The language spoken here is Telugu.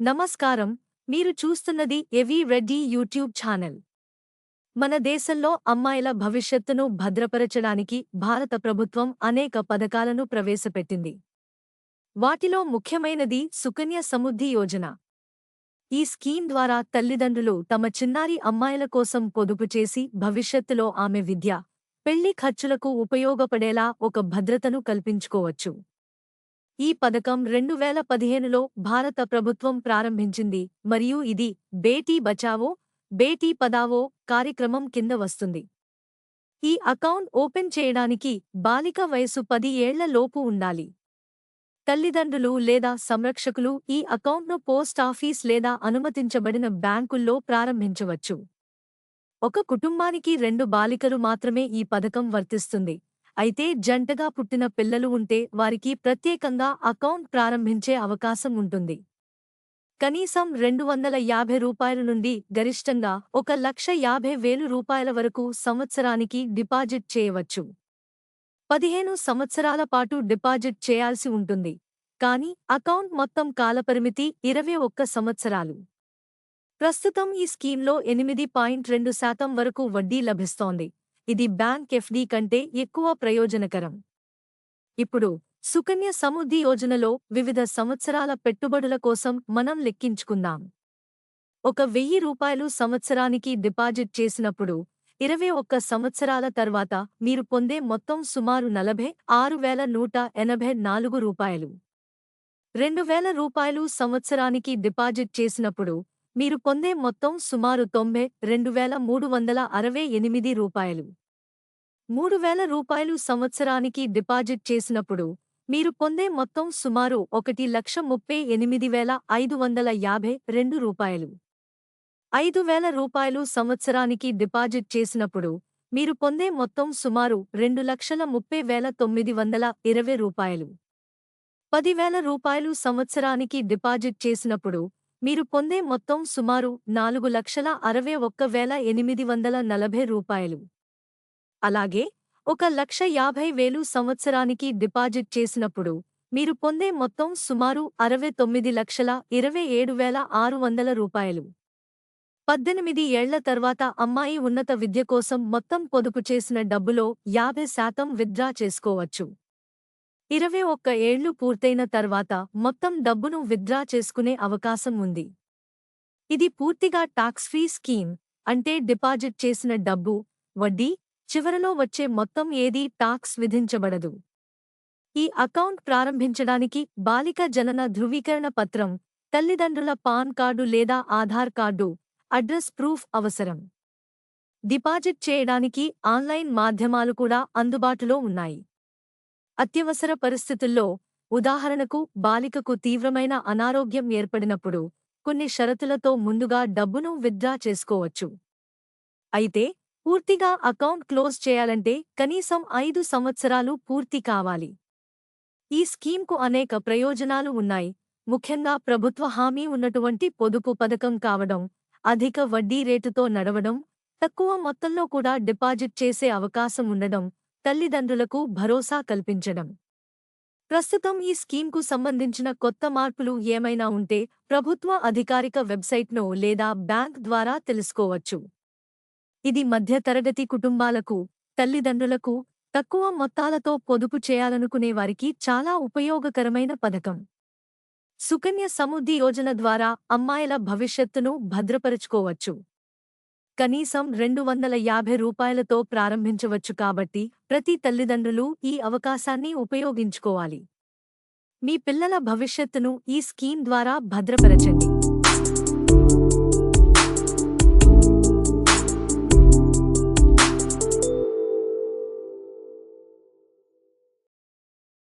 నమస్కారం మీరు చూస్తున్నది ఎవీ రెడ్డి యూట్యూబ్ ఛానల్. మన దేశంలో అమ్మాయిల భవిష్యత్తును భద్రపరచడానికి భారత ప్రభుత్వం అనేక పథకాలను ప్రవేశపెట్టింది. వాటిలో ముఖ్యమైనది సుకన్య సమృద్ధి యోజన. ఈ స్కీమ్ ద్వారా తల్లిదండ్రులు తమ చిన్నారి అమ్మాయిల కోసం పొదుపు చేసి భవిష్యత్తులో ఆమె విద్య పెళ్ళి ఖర్చులకు ఉపయోగపడేలా ఒక భద్రతను కల్పించుకోవచ్చు. ఈ పథకం రెండు వేల పదిహేనులో భారత ప్రభుత్వం ప్రారంభించింది మరియు ఇది బేటీ బచావో బేటీ పదావో కార్యక్రమం కింద వస్తుంది. ఈ అకౌంట్ ఓపెన్ చేయడానికి బాలిక వయసు పది ఏళ్ళ లోపు ఉండాలి. తల్లిదండ్రులు లేదా సంరక్షకులు ఈ అకౌంట్ను పోస్ట్ ఆఫీస్ లేదా అనుమతించబడిన బ్యాంకుల్లో ప్రారంభించవచ్చు. ఒక కుటుంబానికి రెండు బాలికలు మాత్రమే ఈ పథకం వర్తిస్తుంది. అయితే జంటగా పుట్టిన పిల్లలు ఉంటే వారికి ప్రత్యేకంగా అకౌంట్ ప్రారంభించే అవకాశం ఉంటుంది. కనీసం రెండు వందల యాభై రూపాయల నుండి గరిష్టంగా ఒక లక్ష యాభై వేలు రూపాయల వరకు సంవత్సరానికి డిపాజిట్ చేయవచ్చు. పదిహేను సంవత్సరాల పాటు డిపాజిట్ చేయాల్సి ఉంటుంది. కానీ అకౌంట్ మొత్తం కాలపరిమితి ఇరవై ఒక్క సంవత్సరాలు. ప్రస్తుతం ఈ స్కీమ్లో ఎనిమిది పాయింట్ రెండు శాతం వరకు వడ్డీ లభిస్తోంది. ఇది బ్యాంక్ ఎఫ్డి కంటే ఎక్కువ ప్రయోజనకరం. ఇప్పుడు సుకన్య సమృద్ధి యోజనలో వివిధ సంవత్సరాల పెట్టుబడుల కోసం మనం లెక్కించుకుందాం. ఒక వెయ్యి రూపాయలు సంవత్సరానికి డిపాజిట్ చేసినప్పుడు ఇరవై ఒక్క సంవత్సరాల తర్వాత మీరు పొందే మొత్తం సుమారు నలభై ఆరు వేల నూట ఎనభై నాలుగు రూపాయలు. రెండు వేల రూపాయలు సంవత్సరానికి డిపాజిట్ చేసినప్పుడు మీరు పొందే మొత్తం సుమారు తొంభై రెండు వేల మూడు వందల అరవై ఎనిమిది రూపాయలు. మూడు వేల రూపాయలు సంవత్సరానికి డిపాజిట్ చేసినప్పుడు మీరు పొందే మొత్తం సుమారు ఒకటి లక్ష ముప్పై ఎనిమిది వేల ఐదు వందల యాభై రెండు రూపాయలు. ఐదు వేల రూపాయలు సంవత్సరానికి డిపాజిట్ చేసినప్పుడు మీరు పొందే మొత్తం సుమారు రెండు లక్షల ముప్పై వేల తొమ్మిది వందల ఇరవై రూపాయలు. పదివేల రూపాయలు సంవత్సరానికి డిపాజిట్ చేసినప్పుడు మీరు పొందే మొత్తం సుమారు నాలుగు లక్షల అరవై ఒక్క వేల ఎనిమిది వందల నలభై రూపాయలు. అలాగే ఒక లక్ష యాభై వేలు సంవత్సరానికి డిపాజిట్ చేసినప్పుడు మీరు పొందే మొత్తం సుమారు అరవై తొమ్మిది లక్షల ఇరవై ఏడు వేల ఆరు వందల రూపాయలు. పద్దెనిమిది ఏళ్ళ తర్వాత అమ్మాయి ఉన్నత విద్య కోసం మొత్తం పొదుపు చేసిన డబ్బులో యాభై శాతం విత్డ్రా చేసుకోవచ్చు. ఇరవై ఒక్క ఏళ్ళు పూర్తయిన తర్వాత మొత్తం డబ్బును విత్డ్రా చేసుకునే అవకాశం ఉంది. ఇది పూర్తిగా టాక్స్ ఫ్రీ స్కీమ్ అంటే డిపాజిట్ చేసిన డబ్బు వడ్డీ చివరలో వచ్చే మొత్తం ఏదీ టాక్స్ విధించబడదు. ఈ అకౌంట్ ప్రారంభించడానికి బాలిక జనన ధృవీకరణ పత్రం తల్లిదండ్రుల పాన్ కార్డు లేదా ఆధార్ కార్డు అడ్రస్ ప్రూఫ్ అవసరం. డిపాజిట్ చేయడానికి ఆన్లైన్ మాధ్యమాలు కూడా అందుబాటులో ఉన్నాయి. అత్యవసర పరిస్థితుల్లో ఉదాహరణకు బాలికకు తీవ్రమైన అనారోగ్యం ఏర్పడినప్పుడు కొన్ని షరతులతో ముందుగా డబ్బును విత్డ్రా చేసుకోవచ్చు. అయితే పూర్తిగా అకౌంట్ క్లోజ్ చేయాలంటే కనీసం ఐదు సంవత్సరాలు పూర్తి కావాలి. ఈ స్కీమ్కు అనేక ప్రయోజనాలు ఉన్నాయి. ముఖ్యంగా ప్రభుత్వ హామీ ఉన్నటువంటి పొదుపు పథకం కావడం అధిక వడ్డీ రేటుతో నడవడం తక్కువ మొత్తంలో కూడా డిపాజిట్ చేసే అవకాశం ఉండడం తల్లిదండ్రులకు భరోసా కల్పించడం. ప్రస్తుతం ఈ స్కీమ్కు సంబంధించిన కొత్త మార్పులు ఏమైనా ఉంటే ప్రభుత్వ అధికారిక వెబ్సైట్ను లేదా బ్యాంక్ ద్వారా తెలుసుకోవచ్చు. ఇది మధ్యతరగతి కుటుంబాలకు తల్లిదండ్రులకు తక్కువ మొత్తాలతో పొదుపు చేయాలనుకునే వారికి చాలా ఉపయోగకరమైన పథకం. సుకన్య సమృద్ధి యోజన ద్వారా అమ్మాయిల భవిష్యత్తును భద్రపరుచుకోవచ్చు. కనీసం రెండు వందల యాభై రూపాయలతో ప్రారంభించవచ్చు కాబట్టి ప్రతి తల్లిదండ్రులు ఈ అవకాశాన్ని ఉపయోగించుకోవాలి. మీ పిల్లల భవిష్యత్తును ఈ స్కీమ్ ద్వారా భద్రపరచండి.